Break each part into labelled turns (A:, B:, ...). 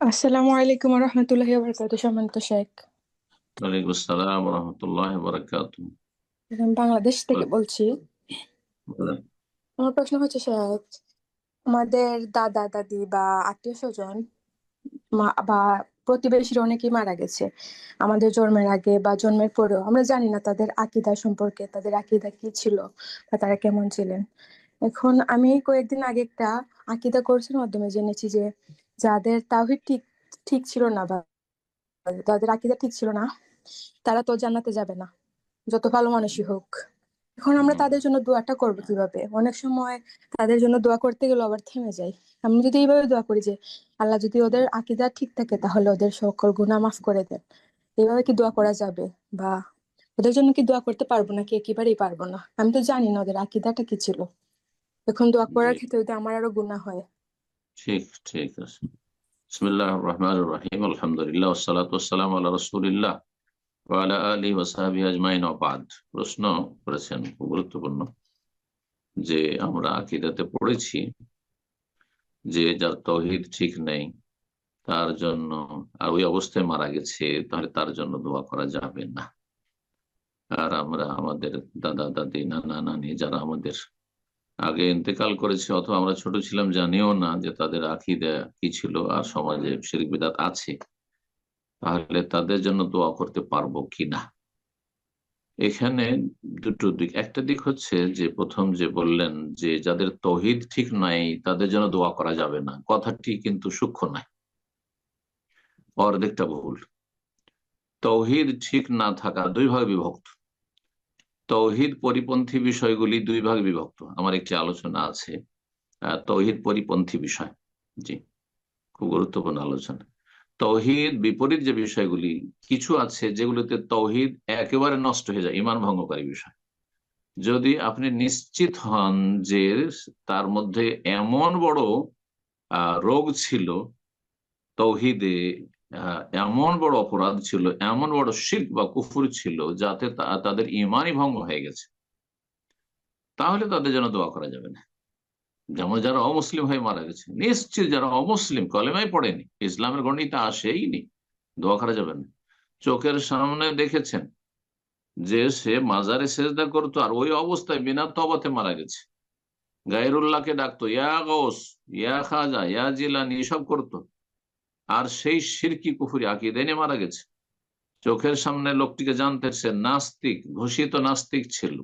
A: আসসালামু আলাইকুম রহমতুল্লাহি বারাকাতু সম্মানিত শেখ।
B: ওয়ালাইকুম আসসালাম রহমতুল্লাহ বারাকাত
A: বাংলাদেশ থেকে বলছি। আমার প্রশ্ন হচ্ছে শেখ আমাদের দাদা দাদি বা আত্মীয় স্বজন বা প্রতিবেশীর অনেকেই মারা গেছে। আমাদের জন্মের আগে বা জন্মের পরেও আমরা জানি না তাদের আকিদা সম্পর্কে তাদের আকিদা কি ছিল বা তারা কেমন ছিলেন। এখন আমি কয়েকদিন আগে একটা আকিদা কোর্সের মাধ্যমে জেনেছি যে যাদের তাওহীদ ঠিক ঠিক ছিল না বা তাদের আকিদা ঠিক ছিল না তারা তো জান্নাতে যাবে না যত ভালো মানুষই হোক। এখন আমরা তাদের জন্য দোয়াটা করব কীভাবে? অনেক সময় তাদের জন্য দোয়া করতে গেলে আবার থেমে যাই। আমি যদি এইভাবে দোয়া করি যে আল্লাহ যদি ওদের আকিদা ঠিক থাকে তাহলে ওদের সকল গুনাহ মাফ করে দেন। এইভাবে কি দোয়া করা যাবে? বা ওদের জন্য কি দোয়া করতে পারব নাকি একেবারেই পারব না? আমি তো জানি না ওদের আকিদাটা কি ছিল। এখন দোয়া করার ক্ষেত্রে যদি আমার আরও গুনাহ হয়
B: ঠিক ঠিক আছে। বিসমিল্লাহ রহমান রহিম। আলহামদুলিল্লাহ ওসালাম আল্লাহ রসুলিল্লাহ ওয়ালা আলী ওসাহাবি আজমাইন। অবাদ প্রশ্ন করেছেন, খুব গুরুত্বপূর্ণ, যে আমরা আকিদাতে পড়েছি যে যার তৌহিদ ঠিক নেই, তার জন্য আর ওই অবস্থায় মারা গেছে, তাহলে তার জন্য দোয়া করা যাবে না। আর আমরা আমাদের দাদা, দাদি, নানা, নানি যারা আমাদের আগে ইন্তেকাল করেছে, অথবা আমরা ছোট ছিলাম, জানিও না যে তাদের আকিদা কি ছিল আর সমাজে শিরিক বিদাত আছে। তাহলে তাদের জন্য দোয়া করতে পারব কিনা এখানে দুটো দিক। একটা দিক হচ্ছে যে, প্রথম যে বললেন যে, যাদের তহিদ ঠিক নাই, তাদের জন্য দোয়া করা যাবে না। কথাটি কিন্তু সূক্ষ্ম নাই অর্ধেকটা ভুল। তৌহিদ ঠিক না থাকা দুই ভাগে বিভক্ত। তৌহিদ পরিপন্থী বিষয়গুলি দুই ভাগে বিভক্ত। আমার একটি আলোচনা আছে তৌহিদ পরিপন্থী বিষয়। জি, খুব গুরুত্বপূর্ণ আলোচনা। তৌহিদ বিপরীত যে বিষয়গুলি, কিছু আছে যেগুলোতে তৌহিদ একেবারে নষ্ট হয়ে যায়, ইমান ভঙ্গকারী বিষয়। যদি আপনি নিশ্চিত হন যে তার মধ্যে এমন বড় রোগ ছিল তৌহিদে এমন বড় অপরাধ ছিল, এমন বড় শিল্প বা কুফুর ছিল যাতে তাদের ইমানই ভঙ্গ হয়ে গেছে। তাহলে তাদের জন্য দোয়া করা যাবে না। যেমন যারা অমুসলিম হয়ে মারা গেছে। নিশ্চিত যারা অমুসলিম কলেমাই পড়েনি, ইসলামের গণিতে আসেইনি দোয়া করা যাবে না। চোখের সামনে দেখেছেন যে সে মাজারে সেজদা করতো আর ওই অবস্থায় বিনা তবাতে মারা গেছে। গায়রুল্লাহকে ডাকতো, ইয়া গৌস ইয়া খাজা, ইয়া জিলানি এসব করতো। আর সেই সিরকি কুফুরি আকিদেনে মারা গেছে। চোখের সামনে লোকটিকে জানতে সে নাস্তিক, ঘোষিত নাস্তিক ছিল।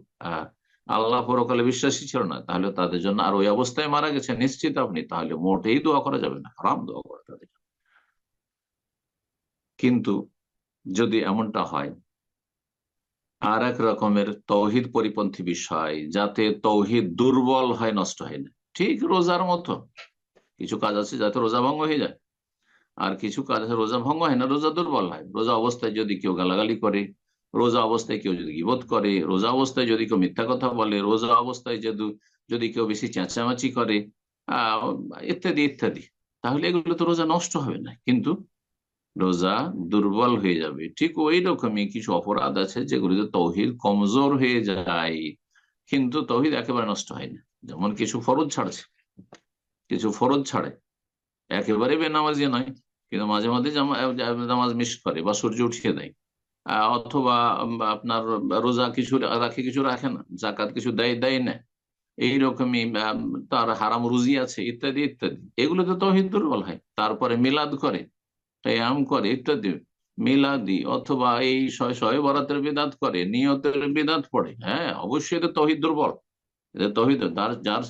B: আল্লাহ পরকালে বিশ্বাসী ছিল না, তাহলে তাদের জন্য আর ওই অবস্থায় মারা গেছে। নিশ্চিত আপনি, তাহলে মোটেই দোয়া করা যাবে না, হারাম দোয়া করা তাদের কিন্তু যদি এমনটা হয়, আর এক রকমের তৌহিদ পরিপন্থী বিষয়, যাতে তৌহিদ দুর্বল হয়, নষ্ট হয় না। ঠিক রোজার মতো। কিছু কাজ আছে যাতে রোজা ভঙ্গ হয়ে যায়। আর কিছু কাজ রোজা ভঙ্গ হয় না, রোজা দুর্বল হয়। রোজা অবস্থায় যদি কেউ গালাগালি করে, রোজা অবস্থায় কেউ যদি গিবোধ করে, রোজা অবস্থায় যদি কেউ মিথ্যা কথা বলে, রোজা অবস্থায় যদি যদি কেউ বেশি চেঁচামেচি করে ইত্যাদি ইত্যাদি, তাহলে এগুলো তো রোজা নষ্ট হবে না। কিন্তু রোজা দুর্বল হয়ে যাবে। ঠিক ওই রকমই কিছু অপরাধ আছে যেগুলিতে তৌহিদ কমজোর হয়ে যায়। কিন্তু তৌহিদ একেবারে নষ্ট হয় না। যেমন কিছু ফরজ ছাড়ছে, কিছু ফরজ ছাড়ে একেবারে বেনামাজি নয়, কিন্তু মাঝে মাঝে নামাজ মিস করে বা সূর্য উঠিয়ে দেয়। অথবা আপনার রোজা কিছু রাখে কিছু রাখে না জাকাত কিছু দেয় দেয় না। এইরকমই তার হারাম রুজি আছে, ইত্যাদি ইত্যাদি। এগুলোতে তহিদ দুর্বল হয়। তারপরে মিলাদ করে আম করে, ইত্যাদি। মিলাদি অথবা এই শয় বরাতের বিদাত করে, নিয়তের বিদাত পড়ে। হ্যাঁ অবশ্যই এটা তহিদ দুর্বল। তহিদ যার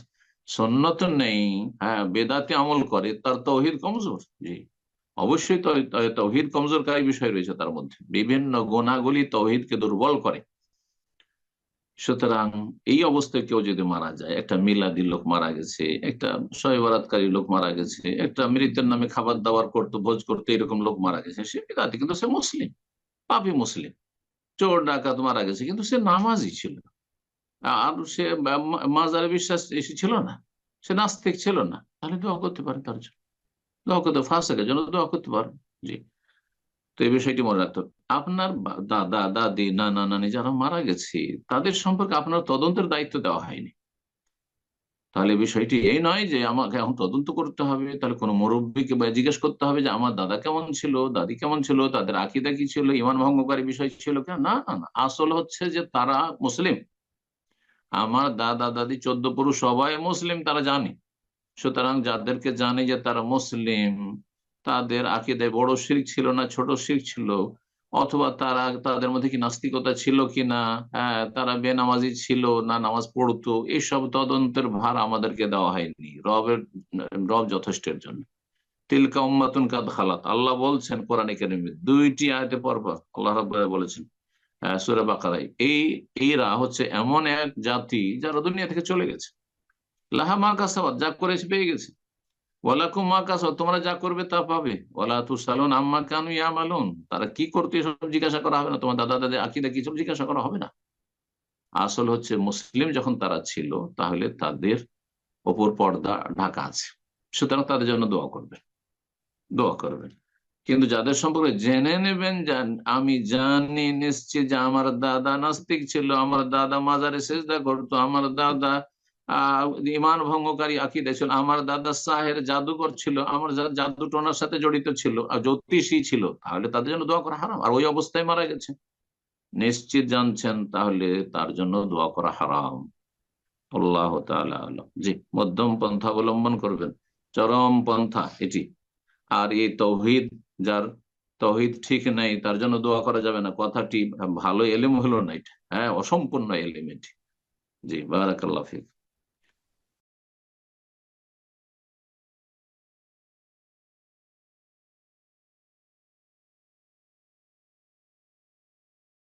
B: সন্ন্যত নেই। হ্যাঁ বেদাতে আমল করে, তার তহিদ কমজোর। জি। অবশ্যই তৌহিদ কমজোরকারী বিষয় রয়েছে তার মধ্যে। বিভিন্ন গোনাগুলি তৌহিদকে দুর্বল করে। সুতরাং এই অবস্থায় কেউ যদি মারা যায়, একটা মিলাদি লোক মারা গেছে, একটা সয়বরাতকারী লোক মারা গেছে, একটা মৃতের নামে খাবার দাবার করতো, ভোজ করতো এরকম লোক মারা গেছে, সে বিদাতি কিন্তু সে মুসলিম, পাপি মুসলিম। চোর, ডাকাত মারা গেছে, কিন্তু সে নামাজি ছিল আর সে মাজারে বিশ্বাস ছিল না। সে নাস্তিক ছিল না। তাহলে দোয়া করতে পারে তার জন্য। দোয়া করতে, ফাঁসেকের জন্য দোয়া করতে পারেন জি। তো এই বিষয়টি মনে রাখতে আপনার দাদা দাদি, নানা, নানি যারা মারা গেছে, তাদের সম্পর্কে আপনার তদন্তের দায়িত্ব দেওয়া হয়নি। তাহলে বিষয়টি এই নয় যে আমাকে এখন তদন্ত করতে হবে। তাহলে কোনো মুরব্বীকে বা জিজ্ঞেস করতে হবে যে আমার দাদা কেমন ছিল, দাদি কেমন ছিল, তাদের আকিদা কি ছিল, ইমান ভঙ্গকারী বিষয় ছিল কেন? না না। আসল হচ্ছে যে তারা মুসলিম। আমার দাদা দাদি চোদ্দ পুরুষ সবাই মুসলিম, তারা জানে। সুতরাং যাদেরকে জানে যে তারা মুসলিম, তাদের আকিদায় বড় শির্ক ছিল না, ছোট শির্ক ছিল, অথবা তারা, তাদের মধ্যে কি নাস্তিকতা ছিল কি না হ্যাঁ তারা বেনামাজি ছিল না, নামাজ পড়তো এইসব তদন্তের ভার আমাদেরকে দেওয়া হয়নি, রবের, রব যথেষ্টের জন্য। তিলকা উম্মাতুন কাদ খালাত, আল্লাহ বলছেন কোরআনে কারিমে, দুইটি আয়তে পরপর, আল্লাহ রাব্বুল বলেছেন সূরা বাকারায় এই, এরা হচ্ছে এমন এক জাতি যারা দুনিয়া থেকে চলে গেছে। লাহা মা কাসাবাদ যা করেছে পেয়ে গেছে। ওয়ালাকুম মা কাসাবাদ তোমরা যা করবে তা পাবে। ওয়ালা তুসালুন আম্মা কানু ইয়ামালুন, তারা কি করতে এসব জিজ্ঞাসা করা হবে না? তোমার দাদা দাদি আকিদা কি সব জিজ্ঞাসা করা হবে না? আসল হচ্ছে মুসলিম যখন তারা ছিল, তাহলে তাদের ওপর পর্দা ঢাকা আছে। সুতরাং তাদের জন্য দোয়া করবেন দোয়া করবেন। কিন্তু যাদের সম্পর্কে জেনে নেবেন আমি জানি নিশ্চিত যে আমার দাদা নাস্তিক ছিল, আমার দাদা মাজারে সেজদা করতো, আমার দাদা ইমান ভঙ্গকারী আকিদা ছিল, আমার দাদা সাহের জাদুকর ছিল, আমার জাদু টোনার সাথে জড়িত ছিল, আর জ্যোতিষী ছিল, তাহলে তাদের জন্য দোয়া করা হারাম, আর ওই অবস্থায় মারা গেছে। নিশ্চিত জানছেন, তাহলে তার জন্য দোয়া করা হারাম। আল্লাহ। জি, মধ্যম পন্থা অবলম্বন করবেন, চরম পন্থা এটি। আর এই তৌহিদ যার তহিদ ঠিক নেই, তার জন্য দোয়া করা যাবে না। কথাটি ভালো এলিম হলো না এটা। হ্যাঁ অসম্পূর্ণ এলিম এটি। জি, বারাকাল্লাহ